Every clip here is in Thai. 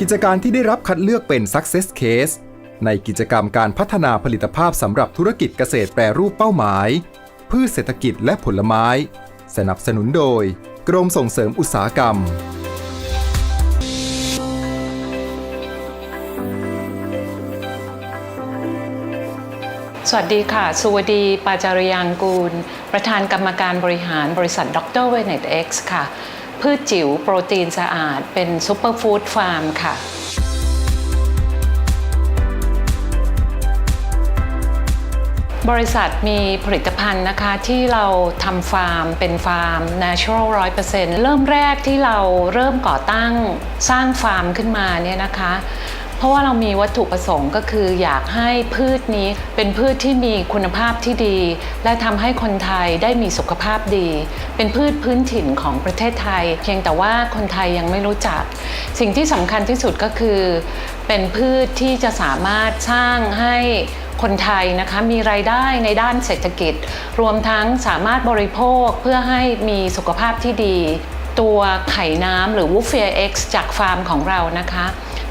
กิจการที่ได้รับคัดเลือกเป็น Success Case ในกิจกรรมการพัฒนาผลิตภาพสำหรับธุรกิจเกษตรแปรรูปเป้าหมาย พืชเศรษฐกิจและผลไม้ สนับสนุนโดย กรมส่งเสริมอุตสาหกรรม สวัสดีค่ะ สุวดี ปาจารยางกูล ประธานกรรมการบริหารบริษัทดรเวเนตเอ็กซ์ค่ะ พืชจิ๋วโปรตีนสะอาด เป็นซูเปอร์ฟู้ดฟาร์มค่ะบริษัทมีผลิตภัณฑ์นะคะที่เราทำฟาร์มเป็นฟาร์ม natural 100%เริ่มแรกที่เราเริ่มก่อตั้งสร้างฟาร์มขึ้นมาเนี่ยนะคะ ราะว่าเรามีวัตถุประสงค์ก็คืออยากให้พืชนี้เป็นพืชที่มีคุณภาพที่ดี และทำให้คนไทยได้มีสุขภาพดี เป็นพืชพื้นถิ่นของประเทศไทย เพียงแต่ว่าคนไทยยังไม่รู้จัก สิ่งที่สำคัญที่สุดก็คือ เป็นพืชที่จะสามารถสร้างให้คนไทยนะคะมีรายได้ในด้านเศรษฐกิจ รวมทั้งสามารถบริโภคเพื่อให้มีสุขภาพที่ดี ตัวไข่น้ำหรือวูฟเฟีย X จากฟาร์มของเรานะคะ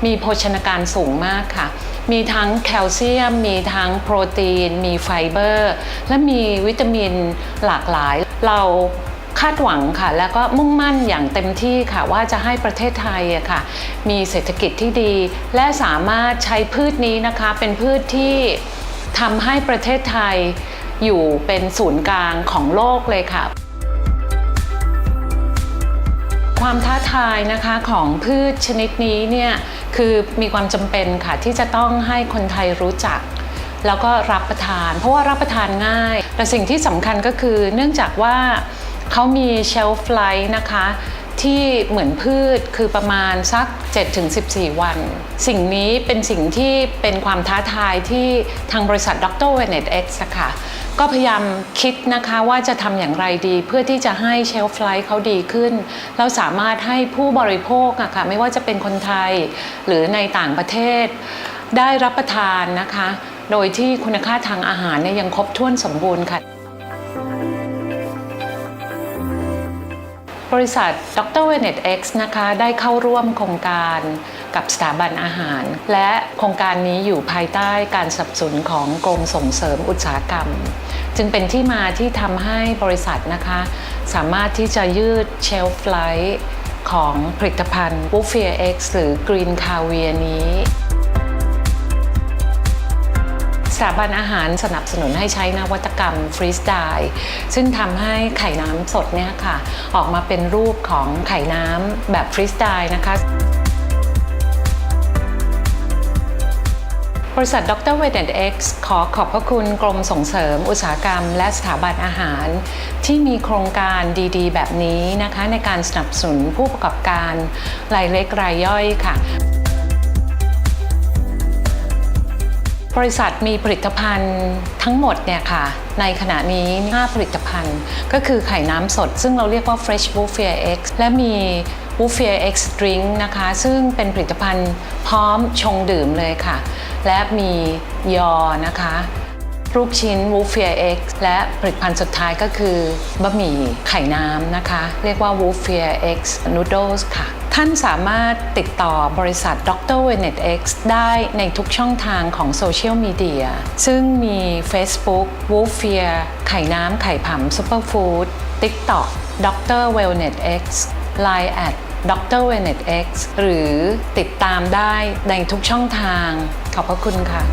มีโภชนาการสูงมากค่ะ มีทั้งแคลเซียม มีทั้งโปรตีน มีไฟเบอร์ และมีวิตามินหลากหลาย เราคาดหวังค่ะ แล้วก็มุ่งมั่นอย่างเต็มที่ค่ะ ว่าจะให้ประเทศไทยค่ะ มีเศรษฐกิจที่ดี และสามารถใช้พืชนี้นะคะ เป็นพืชที่ทำให้ประเทศไทยอยู่เป็นศูนย์กลางของโลกเลยค่ะ ความท้าทายนะคะของพืชชนิดนี้เนี่ยคือมีความจำเป็นค่ะที่จะต้องให้คนไทยรู้จัก แล้วก็รับประทาน เพราะว่ารับประทานง่าย แต่สิ่งที่สำคัญก็คือเนื่องจากว่าเขามีเชลฟ์ไลท์นะคะที่เหมือนพืชคือประมาณสัก 7-14 วัน สิ่งนี้เป็นสิ่งที่เป็นความท้าทายที่ทางบริษัทดรเวเนตเอ็กซ์ค่ะ ก็พยายามคิดนะคะว่าจะทำอย่างไรดี เพื่อที่จะให้เชลฟ์ไลท์เขาดีขึ้น เราสามารถให้ผู้บริโภคอะค่ะไม่ว่าจะเป็นคนไทยหรือในต่างประเทศ ได้รับประทานนะคะ โดยที่คุณค่าทางอาหารเนี่ยยังครบถ้วนสมบูรณ์ค่ะ บริษัทดรเวเนตเอ็กซ์นะคะได้เข้าร่วมโครงการกับสถาบันอาหาร และโครงการนี้อยู่ภายใต้การสนับสนุนของกรมส่งเสริมอุตสาหกรรม จึงเป็นที่มาที่ทำให้บริษัทนะคะ สามารถที่จะยืดเชลฟ์ไลท์ของผลิตภัณฑ์ w o o f i e r X หรือ Green c a v i a r นี้ ถาบันอาหารสนับสนุนให้ใช้นวัตกรรมฟรีสไ i ล์ซึ่งทำให้ไข่น้ำสดเนี่ยค่ะ ออกมาเป็นรูปของไข่น้ำแบบฟรีสไ i ล์นะคะบริษัทดรเวเดนเอ็กซ์ขอขอบพระคุณกรมส่งเสริม อุตสาหกรรม และสถาบันอาหาร ที่มีโครงการดีๆ แบบนี้นะคะ ในการสนับสนุนผู้ประกอบการรายเล็กรายย่อยค่ะ บริษัทมีผลิตภัณฑ์ทั้งหมดเนี่ยค่ะ ในขณะนี้ 5 ผลิตภัณฑ์ ก็คือไข่น้ำสด ซึ่งเราเรียกว่า Fresh w o o f i e r X และมี w o o f i e r X Drink นะคะ ซึ่งเป็นผลิตภัณฑ์พร้อมชงดื่มเลยค่ะ และมียอนะคะ ลูกชิ้น w o o f i e r X และผลิตภัณฑ์สุดท้ายก็คือบะหมี่ไข่น้ำนะคะ เรียกว่า w o o f i e r X Noodles ค่ะท่านสามารถติดต่อบริษัทดรเวเนต X ได้ในทุกช่องทางของโซเชียลมีเดีย ซึ่งมี Facebook w o o f i e r ไข่น้ำไข่ผำซูเปอร์ฟู้ด TikTok ดรเวลเนต X Line แอดดรเวเนต X หรือติดตามได้ในทุกช่องทาง ขอบพระคุณค่ะ